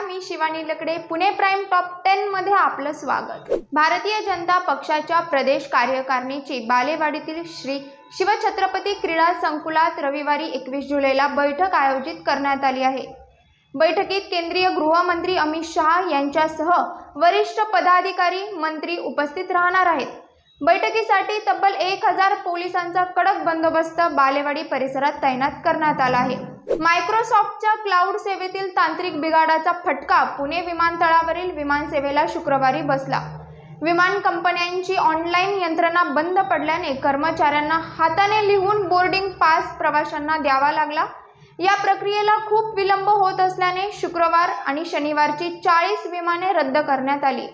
मी Shivani Lakde Pune prime top ten मध्ये आपलं स्वागत. भारतीय जनता पक्षाच्या प्रदेश कार्यकारिणीची बालेवाडीतील श्री शिवछत्रपती क्रीडा संकुलात रविवारी एकवीस जुलैला बैठक आयोजित करण्यात आली आहे. बैठकीत केंद्रीय गृहमंत्री अमित शहा यांच्यासह वरिष्ठ पदाधिकारी मंत्री उपस्थित राहणार आहेत. बैठकीसाठी तब्बल एक हजार पोलिसांचा कडक बंदोबस्त बालेवाडी परिसरात तैनात करण्यात आला आहे. मायक्रोसॉफ्टच्या क्लाउड सेवेतील तांत्रिक बिघाडाचा फटका पुणे विमानतळावरील विमानसेवेला शुक्रवारी बसला. विमान कंपन्यांची ऑनलाईन यंत्रणा बंद पडल्याने कर्मचाऱ्यांना हाताने लिहून बोर्डिंग पास प्रवाशांना द्यावा लागला. या प्रक्रियेला खूप विलंब होत असल्याने शुक्रवार आणि शनिवारची चाळीस विमाने रद्द करण्यात आली.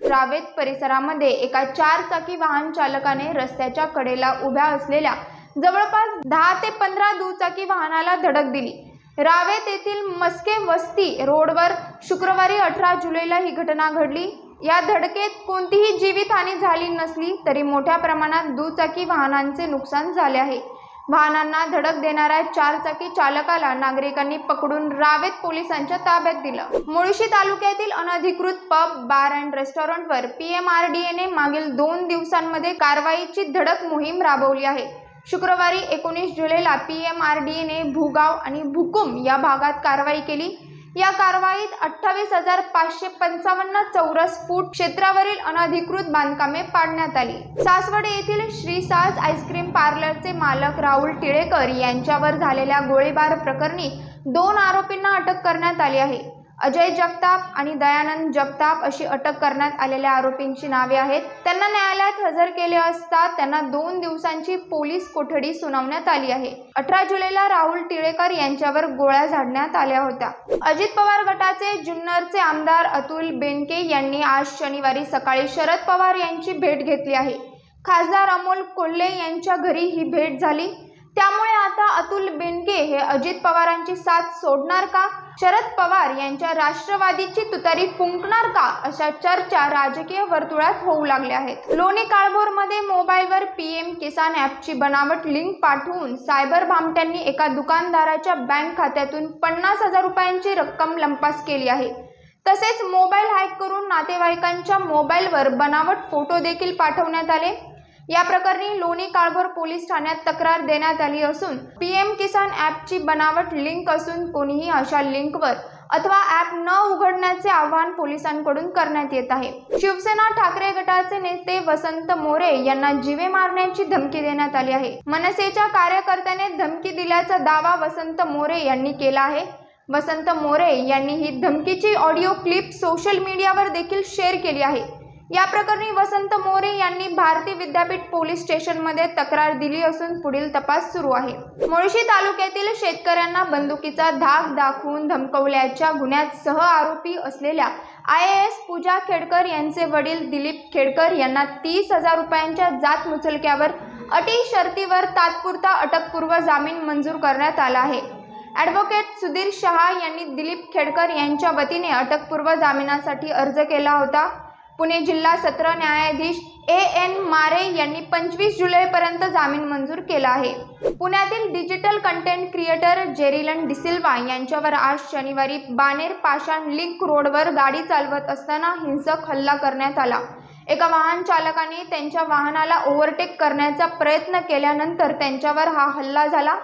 रावेत परिसरामध्ये एका चार चाकी वाहन चालकाने रस्त्याच्या कडेला उभ्या असलेल्या जवळपास दहा ते पंधरा दुचाकी वाहनाला धडक दिली. रावेत येथील मस्के वस्ती रोडवर शुक्रवारी अठरा जुलैला ही घटना घडली. या धडकेत कोणतीही जीवितहानी झाली नसली तरी मोठ्या प्रमाणात दुचाकी वाहनांचे नुकसान झाले आहे. वाहनांना धडक देणाऱ्या चारचाकी चालकाला नागरिकांनी पकडून रावेत पोलिसांच्या ताब्यात दिलं. मुळशी तालुक्यातील अनधिकृत पब बार अँड रेस्टॉरंटवर पी एम आर डी एने मागील दोन दिवसांमध्ये कारवाईची धडक मोहीम राबवली आहे. शुक्रवारी एकोणीस जुलैला पी एम आर डी एने भूगाव आणि भुकुम या भागात कारवाई केली. या कारवाईत अठ्ठावीस हजार पाचशे पंचावन्न चौरस फूट क्षेत्रावरील अनधिकृत बांधकामे पाडण्यात आली. सासवडे येथील श्री सास आईस्क्रीम पार्लरचे मालक राहुल टिळेकर यांच्यावर झालेल्या गोळीबार प्रकरणी दोन आरोपींना अटक करण्यात आली आहे. अजय जगताप आणि दयानंद जगताप अशी अटक करण्यात आलेल्या आरोपींची नावे आहेत. त्यांना न्यायालयात हजर केले असता त्यांना दोन दिवसांची पोलीस कोठडी सुनावण्यात आली आहे. अठरा जुलैला राहुल टिळेकर यांच्यावर गोळ्या झाडण्यात आल्या होत्या. अजित पवार गटाचे जुन्नरचे आमदार अतुल बेनके यांनी आज शनिवारी सकाळी शरद पवार यांची भेट घेतली आहे. खासदार अमोल कोल्हे यांच्या घरी ही भेट झाली. त्यामुळे आता अतुल बेनके हे अजित पवारांची साथ सोडणार का? शरद पवार यांच्या राष्ट्रवादीची तुतारी फुंकणार का अशा चर्चा राजकीय वर्तुळात होऊ लागल्या आहेत. लोणी काळभोरमध्ये मोबाईलवर पीएम किसान ॲपची बनावट लिंक पाठवून सायबर भामट्यांनी एका दुकानदाराच्या बँक खात्यातून पन्नास हजार रुपयांची रक्कम लंपास केली आहे. तसेच मोबाईल हॅक करून नातेवाईकांच्या मोबाईलवर बनावट फोटो देखील पाठवण्यात आले. या प्रकरणी लोणी काळभोर पोलीस ठाण्यात तक्रार देण्यात आली असून पीएम किसान ॲपची बनावट लिंक असून कोणीही अशा लिंकवर अथवा ॲप न उघडण्याचे आवाहन पोलिसांकडून करण्यात येत आहे. शिवसेना ठाकरे गटाचे नेते वसंत मोरे यांना जीवे मारण्याची धमकी देण्यात आली आहे. मनसेच्या कार्यकर्त्याने धमकी दिल्याचा दावा वसंत मोरे यांनी केला आहे. वसंत मोरे यांनी ही धमकीची ऑडिओ क्लिप सोशल मीडियावर देखील शेअर केली आहे. या प्रकरणी वसंत मोरे यांनी भारती विद्यापीठ पोलीस स्टेशनमध्ये तक्रार दिली असून पुढील तपास सुरू आहे. मुळशी तालुक्यातील शेतकऱ्यांना बंदुकीचा धाक दाखवून धमकवल्याच्या गुन्ह्यात सह आरोपी असलेल्या I A S Pooja Khedkar यांचे वडील दिलीप खेडकर यांना तीस हजार रुपयांच्या जात मुचलक्यावर अटी शर्तीवर तात्पुरता अटकपूर्व जामीन मंजूर करण्यात आला आहे. ॲडव्होकेट सुधीर शहा यांनी दिलीप खेडकर यांच्या वतीने अटकपूर्व जामिनासाठी अर्ज केला होता. पुणे जिल्हा सत्र न्यायाधीश ए एन मारे यांनी पंचवीस जुलैपर्यंत जामीन मंजूर केला आहे. पुण्यातील digital content creator Jerilyn D'Silva यांच्यावर आज शनिवारी बानेर पाषाण लिंक रोडवर गाडी चालवत असताना हिंसक हल्ला करण्यात आला. एका वाहन चालकाने त्यांच्या वाहनाला ओव्हरटेक करण्याचा प्रयत्न केल्यानंतर त्यांच्यावर हा हल्ला झाला.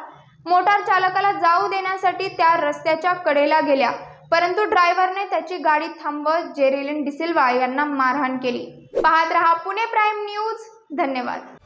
मोटार चालकाला जाऊ देण्यासाठी त्या रस्त्याच्या कडेला गेल्या. परंतु ड्रायव्हरने त्याची गाडी थांबवत जेरेलिन डिसिल्वा यांना मारहाण केली. पाहत रहा पुणे प्राईम न्यूज. धन्यवाद.